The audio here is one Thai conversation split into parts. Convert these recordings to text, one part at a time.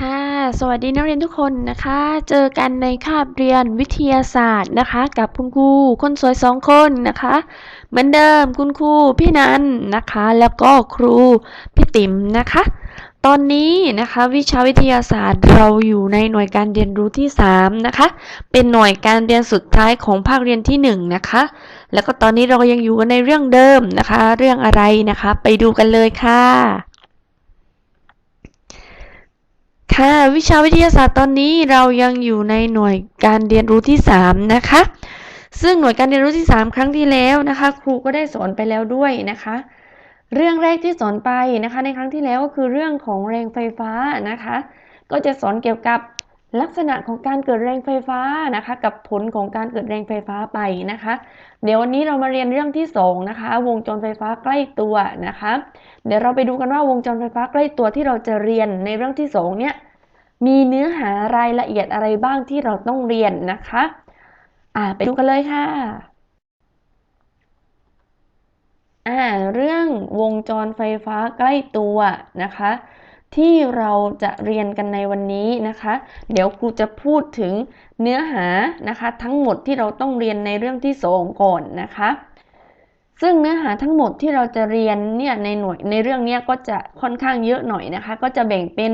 ค่ะ สวัสดีนักเรียนทุกคนนะคะ เจอกันในคาบเรียนวิทยาศาสตร์นะคะ กับคุณครูคนสวยสองคนนะคะ เหมือนเดิมคุณครูพี่นันนะคะ แล้วก็ครูพี่ติ๋มนะคะ ตอนนี้นะคะวิชาวิทยาศาสตร์เราอยู่ในหน่วยการเรียนรู้ที่3นะคะ เป็นหน่วยการเรียนสุดท้ายของภาคเรียนที่1นะคะ แล้วก็ตอนนี้เรายังอยู่กันในเรื่องเดิมนะคะ เรื่องอะไรนะคะ ไปดูกันเลยค่ะ ค่ะวิชาวิทยาศาสตร์ตอนนี้เรายังอยู่ในหน่วยการเรียนรู้ที่ 3 นะคะ ซึ่งหน่วยการเรียนรู้ที่ 3 ครั้งที่แล้วนะคะ ครูก็ได้สอนไปแล้วด้วยนะคะ เรื่องแรกที่สอนไปนะคะ ในครั้งที่แล้วก็คือเรื่องของแรงไฟฟ้านะคะ ก็จะสอนเกี่ยวกับ ลักษณะของการเกิดแรงไฟฟ้านะคะ กับผลของการเกิดแรงไฟฟ้าไปนะคะ เดี๋ยววันนี้เรามาเรียนเรื่องที่สองนะคะ วงจรไฟฟ้าใกล้ตัวนะคะ เดี๋ยวเราไปดูกันว่าวงจรไฟฟ้าใกล้ตัวที่เราจะเรียนในเรื่องที่สองเนี่ยมีเนื้อหารายละเอียดอะไรบ้างที่เราต้องเรียนนะคะอ่าไปดูกันเลยค่ะอ่าเรื่องวงจรไฟฟ้าใกล้ตัวนะคะ ที่เราจะเรียนกันในวันนี้นะคะ เดี๋ยวครูจะพูดถึงเนื้อหานะคะ ทั้งหมดที่เราต้องเรียนในเรื่องที่สองก่อนนะคะ ซึ่งเนื้อหาทั้งหมดที่เราจะเรียนเนี่ยในหน่วยในเรื่องนี้ก็จะค่อนข้างเยอะหน่อยนะคะ ก็จะแบ่งเป็น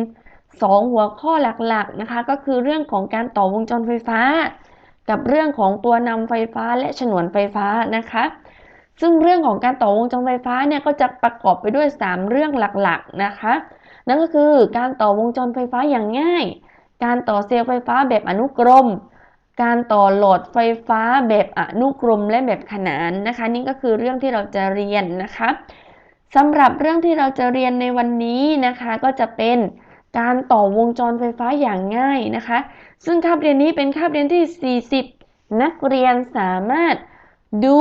2 หัวข้อหลักๆนะคะ ก็คือเรื่องของการต่อวงจรไฟฟ้า กับเรื่องของตัวนำไฟฟ้าและฉนวนไฟฟ้านะคะซึ่งเรื่องของการต่อวงจรไฟฟ้าเนี่ยก็จะประกอบไปด้วย 3 เรื่องหลักๆนะคะ นั่นก็คือการต่อวงจรไฟฟ้าอย่างง่าย การต่อเซลล์ไฟฟ้าแบบอนุกรม การต่อหลอดไฟฟ้าแบบอนุกรมและแบบขนานนะคะ นี่ก็คือเรื่องที่เราจะเรียนนะคะสำหรับเรื่องที่เราจะเรียนในวันนี้นะคะ ก็จะเป็นการต่อวงจรไฟฟ้าอย่างง่ายนะคะ ซึ่งคาบเรียนนี้เป็นคาบเรียนที่ 40 นักเรียนสามารถดู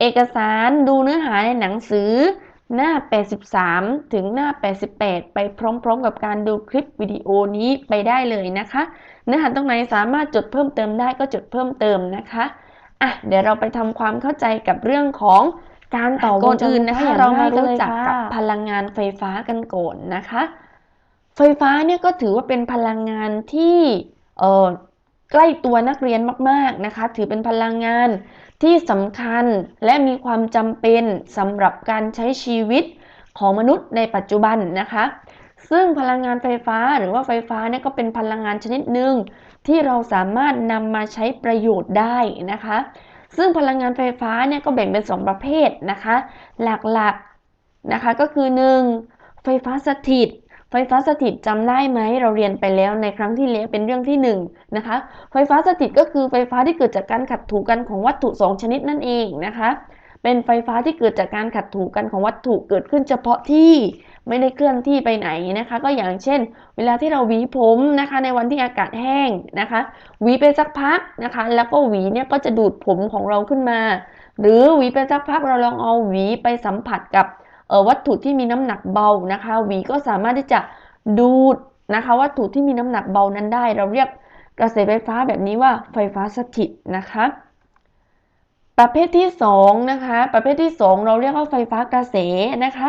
เอกสารดูเนื้อหาในหนังสือ หน้า 83 ถึงหน้า 88 ไปพร้อมๆ กับการดูคลิปวิดีโอนี้ไปได้เลยนะคะเนื้อหาตรงไหนสามารถจดเพิ่มเติมได้ก็จดเพิ่มเติมนะคะอะเดี๋ยวเราไปทำความเข้าใจกับเรื่องของการต่อวงจรอื่นนะคะเรามารู้จักกับพลังงานไฟฟ้ากันก่อนนะคะ ไฟฟ้าเนี่ยก็ถือว่าเป็นพลังงานที่เอ่อใกล้ตัวนักเรียนมากๆนะคะ ถือเป็นพลังงาน ที่สำคัญและมีความจำเป็นสำหรับการใช้ชีวิตของมนุษย์ในปัจจุบันนะคะ ซึ่งพลังงานไฟฟ้าหรือว่าไฟฟ้าเนี่ยก็เป็นพลังงานชนิดหนึ่งที่เราสามารถนำมาใช้ประโยชน์ได้นะคะ ซึ่งพลังงานไฟฟ้าเนี่ยก็แบ่งเป็น2ประเภทนะคะ หลักๆนะคะก็คือ 1. ไฟฟ้าสถิต ไฟฟ้าสถิตจำได้ไหมเราเรียนไปแล้วในครั้งที่แล้วเป็นเรื่องที่1นนะคะ ไฟฟ้าสถิตก็คือไฟฟ้าที่เกิดจากการขัดถูกันของวัตถุ 2 ชนิดนั่นเองนะคะ เป็นไฟฟ้าที่เกิดจากการขัดถูกันของวัตถุเกิดขึ้นเฉพาะที่ไม่ได้เคลื่อนที่ไปไหนนะคะ ก็อย่างเช่น เวลาที่เราหวีผมนะคะ ในวันที่อากาศแห้งนะคะหวีไปสักพักนะคะ แล้วก็หวีเนี่ยก็จะดูดผมของเราขึ้นมา หรือหวีไปสักพักเราลองเอาหวีไปสัมผัสกับ วัตถุที่มีน้ำหนักเบานะคะหวีก็สามารถที่จะดูดนะคะวัตถุที่มีน้ำหนักเบานั้นได้ เราเรียกกระแสไฟฟ้าแบบนี้ว่าไฟฟ้าสถิตนะคะ ประเภทที่2นะคะ ประเภทที่ 2 เราเรียกว่าไฟฟ้ากระแสนะคะ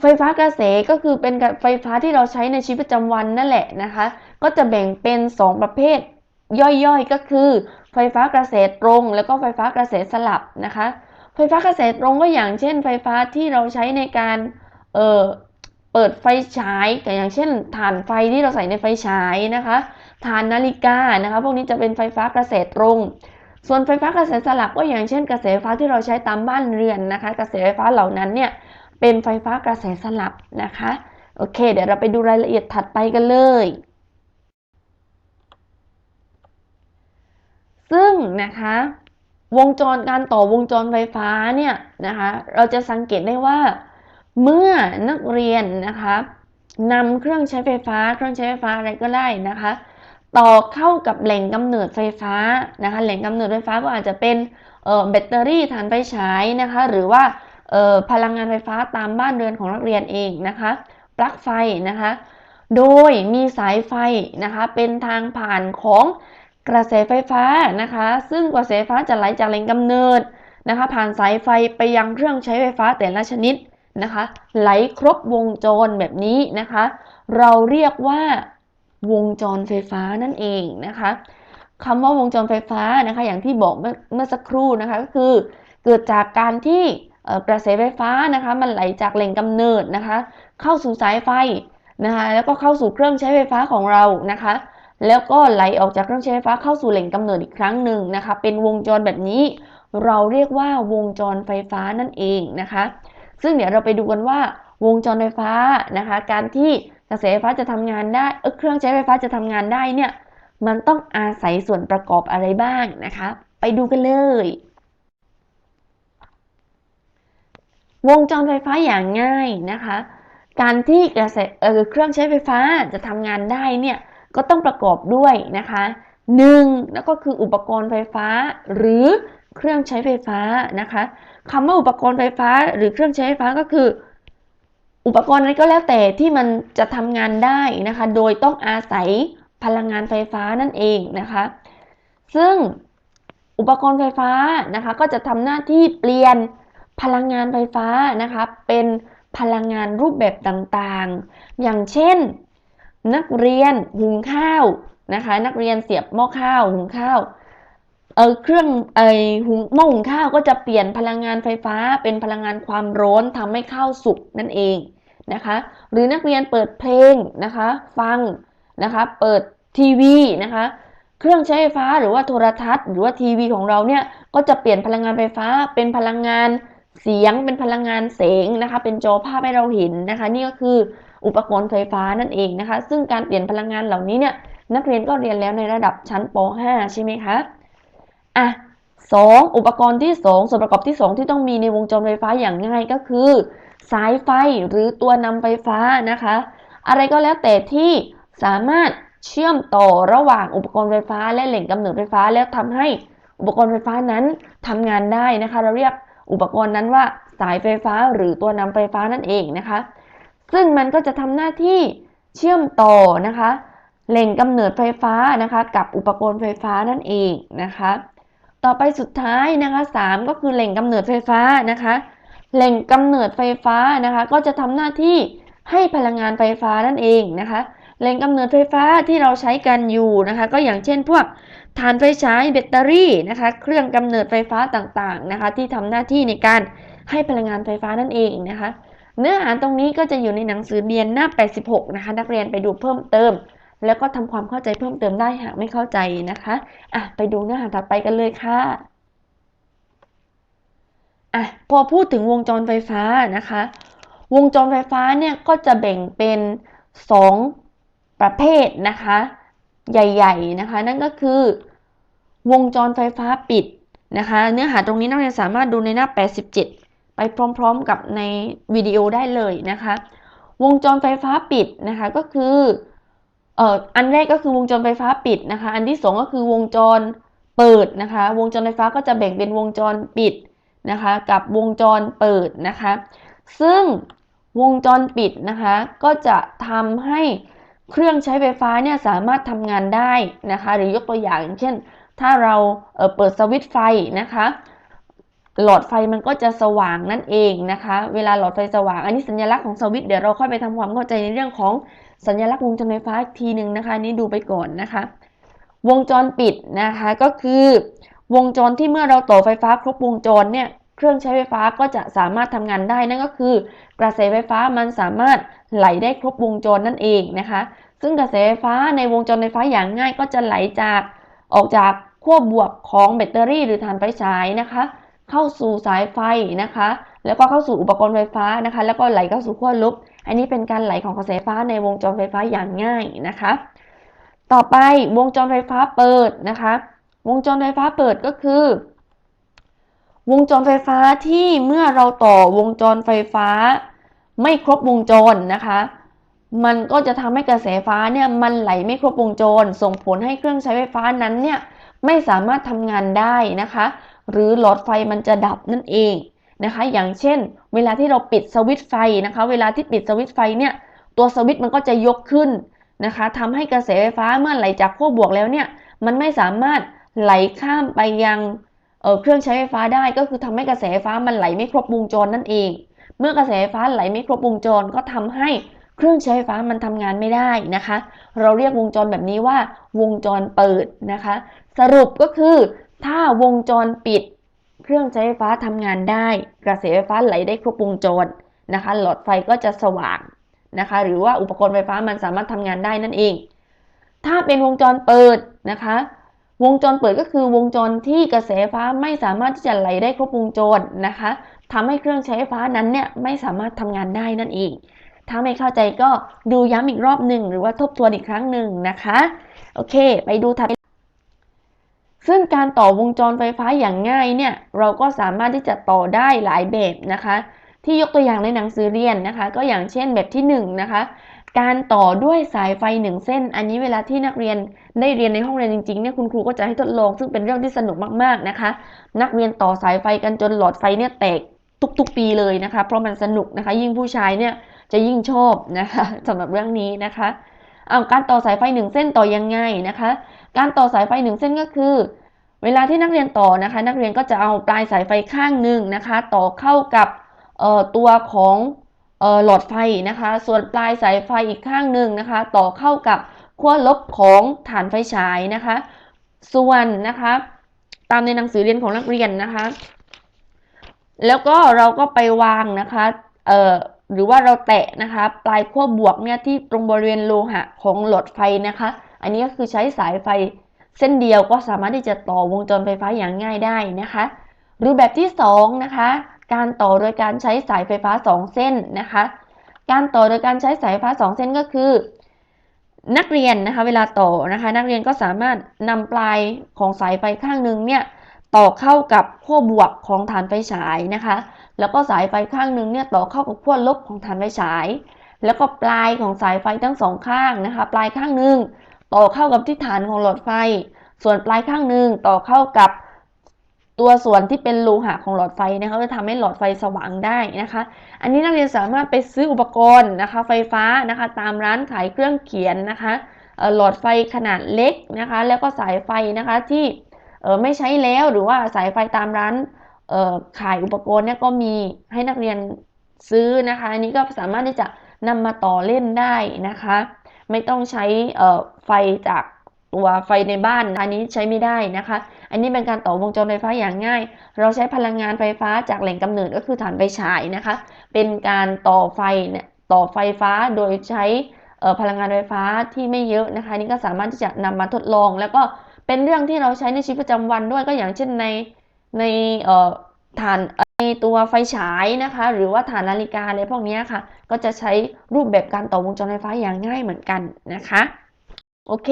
ไฟฟ้ากระแสก็คือเป็นไฟฟ้าที่เราใช้ในชีวิตประจำวันนั่นแหละนะคะ ก็จะแบ่งเป็น 2 ประเภทย่อยๆก็คือ ไฟฟ้ากระแสตรง แล้วก็ไฟฟ้ากระแสสลับนะคะ ไฟฟ้ากระแสตรงก็อย่างเช่น ไฟฟ้าที่เราใช้ในการเออเปิดไฟฉายอย่างเช่นถ่านไฟที่เราใส่ในไฟฉายนะคะฐานนาฬิกานะคะ พวกนี้จะเป็นไฟฟ้ากระแสตรง ส่วนไฟฟ้ากระแสสลับก็อย่างเช่นกระแสไฟฟ้าที่เราใช้ตามบ้านเรือนนะคะกระแสไฟฟ้าเหล่านั้นเนี่ยเป็นไฟฟ้ากระแสสลับนะคะโอเค เดี๋ยวเราไปดูรายละเอียดถัดไปกันเลย ซึ่งนะคะ วงจรการต่อวงจรไฟฟ้าเนี่ยนะคะ เราจะสังเกตได้ว่า เมื่อนักเรียนนะคะนำเครื่องใช้ไฟฟ้า เครื่องใช้ไฟฟ้าอะไรก็ได้นะคะ ต่อเข้ากับแหล่งกำเนิดไฟฟ้านะคะ แหล่งกำเนิดไฟฟ้าก็อาจจะเป็นแบตเตอรี่ถ่านไฟฉายนะคะ หรือว่าพลังงานไฟฟ้าตามบ้านเรือนของนักเรียนเองนะคะปลั๊กไฟนะคะ โดยมีสายไฟนะคะ เป็นทางผ่านของ กระแสไฟฟ้านะคะ ซึ่งกระแสไฟฟ้าจะไหลจากแหล่งกำเนิดนะคะ ผ่านสายไฟไปยังเครื่องใช้ไฟฟ้าแต่ละชนิดนะคะ ไหลครบวงจรแบบนี้นะคะ เราเรียกว่าวงจรไฟฟ้านั่นเองนะคะคำว่าวงจรไฟฟ้านะคะ อย่างที่บอกเมื่อสักครู่นะคะก็คือ เกิดจากการที่กระแสไฟฟ้านะคะมันไหลจากแหล่งกำเนิดนะคะ เข้าสู่สายไฟนะคะแล้วก็เข้าสู่เครื่องใช้ไฟฟ้าของเรานะคะ แล้วก็ไหลออกจากเครื่องใช้ไฟฟ้าเข้าสู่แหล่งกำเนิดอีกครั้งหนึ่งนะคะ เป็นวงจรแบบนี้ เราเรียกว่าวงจรไฟฟ้านั่นเองนะคะ ซึ่งเดี๋ยวเราไปดูกันว่าวงจรไฟฟ้านะคะ การที่กระแสไฟฟ้าจะทำงานได้เเครื่องใช้ไฟฟ้าจะทำงานได้เนี่ยมันต้องอาศัยส่วนประกอบอะไรบ้างนะคะ ไปดูกันเลย วงจรไฟฟ้าอย่างง่ายนะคะ การที่กระแสเออเครื่องใช้ไฟฟ้าจะทำงานได้เนี่ย ก็ต้องประกอบด้วยนะคะหนึ่งแล้วก็คืออุปกรณ์ไฟฟ้า หรือเครื่องใช้ไฟฟ้านะคะคำว่าอุปกรณ์ไฟฟ้า หรือเครื่องใช้ไฟฟ้าก็คือ อุปกรณ์นั้นก็แล้วแต่ที่มันจะทำงานได้นะคะ โดยต้องอาศัยพลังงานไฟฟ้านั่นเองนะคะ ซึ่งอุปกรณ์ไฟฟ้านะคะก็จะทำหน้าที่เปลี่ยนพลังงานไฟฟ้านะคะเป็นพลังงานรูปแบบต่างๆ อย่างเช่น นักเรียนหุงข้าวนะคะ นักเรียนเสียบหม้อข้าวหุงข้าวเออเครื่องเอหุงหม้อหุงข้าวก็จะเปลี่ยนพลังงานไฟฟ้า เป็นพลังงานความร้อนทำให้ข้าวสุกนั่นเองนะคะ หรือนักเรียนเปิดเพลงนะคะ ฟังนะคะ เปิดทีวีนะคะ เครื่องใช้ไฟฟ้าหรือว่าโทรทัศน์ หรือว่าทีวีของเราเนี่ยก็จะเปลี่ยนพลังงานไฟฟ้า เป็นพลังงานเสียงเป็นพลังงานแสงนะคะ เป็นจอภาพให้เราเห็นนะคะ นี่ก็คือ อุปกรณ์ไฟฟ้านั่นเองนะคะ ซึ่งการเปลี่ยนพลังงานเหล่านี้เนี่ยนักเรียนก็เรียนแล้วในระดับชั้นป .5 ใช่ไหมคะอะสองอุปกรณ์ที่ 2 ส่วนประกอบที่ 2 ที่ต้องมีในวงจรไฟฟ้าอย่างง่ายก็คือ สายไฟหรือตัวนำไฟฟ้านะคะ อะไรก็แล้วแต่ที่สามารถเชื่อมต่อระหว่างอุปกรณ์ไฟฟ้าและแหล่งกำเนิดไฟฟ้าแล้วทำให้อุปกรณ์ไฟฟ้านั้นทำงานได้นะคะ เราเรียกอุปกรณ์นั้นว่าสายไฟฟ้าหรือตัวนำไฟฟ้านั่นเองนะคะ ซึ่งมันก็จะทำหน้าที่เชื่อมต่อนะคะแหล่งกำเนิดไฟฟ้านะคะกับอุปกรณ์ไฟฟ้านั่นเองนะคะ ต่อไปสุดท้ายนะคะ3ก็คือแหล่งกำเนิดไฟฟ้านะคะ แหล่งกำเนิดไฟฟ้านะคะก็จะทำหน้าที่ให้พลังงานไฟฟ้านั่นเองนะคะ แหล่งกำเนิดไฟฟ้าที่เราใช้กันอยู่นะคะ ก็อย่างเช่นพวกถ่านไฟฉายแบตเตอรี่นะคะ เครื่องกำเนิดไฟฟ้าต่างๆนะคะ ที่ทำหน้าที่ในการให้พลังงานไฟฟ้านั่นเองนะคะ เนื้อหาตรงนี้ก็จะอยู่ในหนังสือเรียนหน้า 86 นะคะ นักเรียนไปดูเพิ่มเติม แล้วก็ทำความเข้าใจเพิ่มเติมได้หากไม่เข้าใจนะคะอะไปดูเนื้อหาถัดไปกันเลยค่ะอะพอพูดถึงวงจรไฟฟ้านะคะ วงจรไฟฟ้าเนี่ยก็จะแบ่งเป็น 2 ประเภทนะคะ ใหญ่ๆนะคะ นั่นก็คือ วงจรไฟฟ้าปิดนะคะ เนื้อหาตรงนี้นักเรียนสามารถดูในหน้า 87 ไปพร้อมๆกับในวิดีโอได้เลยนะคะ วงจรไฟฟ้าปิดนะคะก็คือเอ่ออันแรกก็คือวงจรไฟฟ้าปิดนะคะ อันที่สองก็คือวงจรเปิดนะคะ วงจรไฟฟ้าก็จะแบ่งเป็นวงจรปิดนะคะ กับวงจรเปิดนะคะ ซึ่งวงจรปิดนะคะ ก็จะทำให้เครื่องใช้ไฟฟ้าเนี่ยสามารถทำงานได้นะคะ หรือยกตัวอย่างอย่างเช่น ถ้าเราเเปิดสวิตช์ไฟนะคะ หลอดไฟมันก็จะสว่างนั่นเองนะคะ เวลาหลอดไฟสว่าง อันนี้สัญลักษณ์ของสวิตช์เดี๋ยวเราค่อยไปทำความเข้าใจในเรื่องของสัญลักษณ์วงจรไฟฟ้าอีกทีหนึ่งนะคะนี่ดูไปก่อนนะคะ วงจรปิดนะคะก็คือ วงจรที่เมื่อเราต่อไฟฟ้าครบวงจรเนี่ยเครื่องใช้ไฟฟ้าก็จะสามารถทำงานได้นั่นก็คือ กระแสไฟฟ้ามันสามารถไหลได้ครบวงจรนั่นเองนะคะ ซึ่งกระแสไฟฟ้าในวงจรไฟฟ้าอย่างง่ายก็จะไหลจากออกจากขั้วบวกของแบตเตอรี่หรือถ่านไฟฉายนะคะ เข้าสู่สายไฟนะคะ แล้วก็เข้าสู่อุปกรณ์ไฟฟ้านะคะ แล้วก็ไหลเข้าสู่ขั้วลบ อันนี้เป็นการไหลของกระแสไฟฟ้าในวงจรไฟฟ้าอย่างง่ายนะคะ ต่อไปวงจรไฟฟ้าเปิดนะคะ วงจรไฟฟ้าเปิดก็คือ วงจรไฟฟ้าที่เมื่อเราต่อวงจรไฟฟ้า ไม่ครบวงจรนะคะ มันก็จะทำให้กระแสไฟฟ้าเนี่ยมันไหลไม่ครบวงจร ส่งผลให้เครื่องใช้ไฟฟ้านั้นเนี่ยไม่สามารถทำงานได้นะคะ หรือหลอดไฟมันจะดับนั่นเองนะคะ อย่างเช่น เวลาที่เราปิดสวิตช์ไฟนะคะ เวลาที่ปิดสวิตช์ไฟเนี่ย ตัวสวิตช์มันก็จะยกขึ้นนะคะทำให้กระแสไฟฟ้าเมื่อไหลจากขั้วบวกแล้วเนี่ย มันไม่สามารถไหลข้ามไปยังเเครื่องใช้ไฟฟ้าได้ ก็คือทำให้กระแสไฟฟ้ามันไหลไม่ครบวงจรนั่นเอง เมื่อกระแสไฟฟ้าไหลไม่ครบวงจรก็ทำให้เครื่องใช้ไฟฟ้ามันทำงานไม่ได้นะคะ เราเรียกวงจรแบบนี้ว่าวงจรเปิดนะคะ สรุปก็คือ ถ้าวงจรปิด เครื่องใช้ไฟฟ้าทำงานได้ กระแสไฟฟ้าไหลได้ครบวงจรนะคะ หลอดไฟก็จะสว่างนะคะ หรือว่าอุปกรณ์ไฟฟ้ามันสามารถทำงานได้นั่นเอง ถ้าเป็นวงจรเปิดนะคะ วงจรเปิดก็คือวงจรที่กระแสไฟฟ้าไม่สามารถที่จะไหลได้ครบวงจรนะคะทำให้เครื่องใช้ไฟฟ้านั้นเนี่ยไม่สามารถทำงานได้นั่นเอง ถ้าไม่เข้าใจก็ดูย้ำอีกรอบหนึ่งหรือว่าทบทวนอีกครั้งหนึ่งนะคะ โอเค ไปดูถัด ซึ่งการต่อวงจรไฟฟ้าอย่างง่ายเนี่ยเราก็สามารถที่จะต่อได้หลายแบบนะคะ ที่ยกตัวอย่างในหนังสือเรียนนะคะ ก็อย่างเช่นแบบที่1นงนะคะการต่อด้วยสายไฟหนึ่งเส้น อันนี้เวลาที่นักเรียนได้เรียนในห้องเรียนจริงๆเนี่ยคุณครูก็จะให้ทดลอง ซึ่งเป็นเรื่องที่สนุกมากๆนะคะ นักเรียนต่อสายไฟกันจนหลอดไฟเนี่ยแตกทุกๆปีเลยนะคะ เพราะมันสนุกนะคะ ยิ่งผู้ชายเนี่ยจะยิ่งชอบนะคะสำหรับเรื่องนี้นะคะเอาการต่อสายไฟหนึ่งเส้นต่อยังไงนะคะ การต่อสายไฟหนึ่งเส้นก็คือ เวลาที่นักเรียนต่อนะคะ นักเรียนก็จะเอาปลายสายไฟข้างหนึ่งนะคะ ต่อเข้ากับตัวของหลอดไฟนะคะ ส่วนปลายสายไฟอีกข้างหนึ่งนะคะ ต่อเข้ากับขั้วลบของฐานไฟฉายนะคะ ส่วนนะคะ ตามในหนังสือเรียนของนักเรียนนะคะ แล้วก็เราก็ไปวางนะคะเอ่อหรือว่าเราแตะนะคะ ปลายขั้วบวกเนี่ยที่ตรงบริเวณโลหะของหลอดไฟนะคะ อันนี้ก็คือใช้สายไฟเส้นเดียวก็สามารถที่จะต่อวงจรไฟฟ้าอย่างง่ายได้นะคะ หรือแบบที่2นะคะการต่อโดยการใช้สายไฟฟ้า 2 เส้นนะคะ การต่อโดยการใช้สายไฟฟ้า 2 เส้นก็คือ นักเรียนนะคะเวลาต่อนะคะ นักเรียนก็สามารถนำปลายของสายไฟข้างหนึ่งเนี่ยต่อเข้ากับขั้วบวกของฐานไฟฉายนะคะ แล้วก็สายไฟข้างหนึ่งเนี่ยต่อเข้ากับขั้วลบของฐานไฟฉาย แล้วก็ปลายของสายไฟทั้งสองข้างนะคะ ปลายข้างหนึ่ง ต่อเข้ากับที่ฐานของหลอดไฟ ส่วนปลายข้างหนึ่งต่อเข้ากับตัวส่วนที่เป็นโลหะของหลอดไฟนะคะจะทำให้หลอดไฟสว่างได้นะคะ อันนี้นักเรียนสามารถไปซื้ออุปกรณ์นะคะ ไฟฟ้านะคะ ตามร้านขายเครื่องเขียนนะคะหลอดไฟขนาดเล็กนะคะ แล้วก็สายไฟนะคะที่ไม่ใช้แล้วหรือว่าสายไฟตามร้านขายอุปกรณ์เนี่ยก็มีให้นักเรียนซื้อนะคะ อันนี้ก็สามารถที่จะนำมาต่อเล่นได้นะคะ ไม่ต้องใช้ไฟจากตัวไฟในบ้าน อันนี้ใช้ไม่ได้นะคะ อันนี้เป็นการต่อวงจรไฟฟ้าอย่างง่าย เราใช้พลังงานไฟฟ้าจากแหล่งกำเนิดก็คือฐานไฟฉายนะคะ เป็นการต่อไฟต่อไฟฟ้าโดยใช้พลังงานไฟฟ้าที่ไม่เยอะนะคะ นี่ก็สามารถที่จะนำมาทดลอง แล้วก็เป็นเรื่องที่เราใช้ในชีวิตประจำวันด้วยก็อย่างเช่นในในฐานในตัวไฟฉายนะคะ หรือว่าฐานนาฬิกาอะไรพวกนี้ค่ะ ก็จะใช้รูปแบบการต่อวงจรไฟฟ้าอย่างง่ายเหมือนกันนะคะ โอเค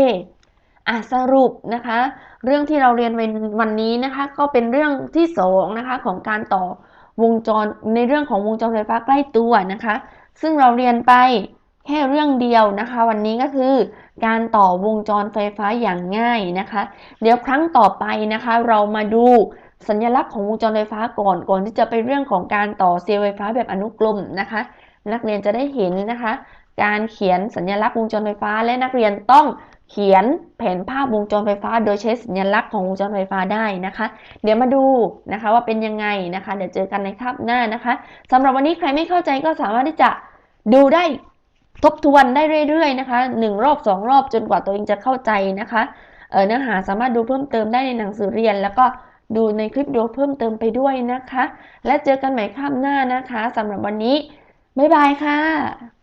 อะสรุปนะคะ เรื่องที่เราเรียนวันนี้นะคะ ก็เป็นเรื่องที่สองนะคะของการต่อวงจรในเรื่องของวงจรไฟฟ้าใกล้ตัวนะคะ ซึ่งเราเรียนไปแค่เรื่องเดียวนะคะ วันนี้ก็คือการต่อวงจรไฟฟ้าอย่างง่ายนะคะ เดี๋ยวครั้งต่อไปนะคะ เรามาดูสัญลักษณ์ของวงจรไฟฟ้าก่อนก่อนที่จะไปเรื่องของการต่อเซลล์ไฟฟ้าแบบอนุกรมนะคะ นักเรียนจะได้เห็นนะคะ การเขียนสัญลักษณ์วงจรไฟฟ้า และนักเรียนต้องเขียนแผนภาพวงจรไฟฟ้า โดยใช้สัญลักษณ์ของวงจรไฟฟ้าได้นะคะ เดี๋ยวมาดูนะคะว่าเป็นยังไงนะคะ เดี๋ยวเจอกันในคาบหน้านะคะสำหรับวันนี้ใครไม่เข้าใจก็สามารถที่จะดูได้ทบทวนได้เรื่อยๆนะคะหนึ่งรอบสองรอบจนกว่าตัวเองจะเข้าใจนะคะเเนื้อหาสามารถดูเพิ่มเติมได้ในหนังสือเรียน แล้วก็ดูในคลิปวิดีโอเพิ่มเติมไปด้วยนะคะ และเจอกันใหม่คาบหน้านะคะสำหรับวันนี้ บ๊ายบายค่ะ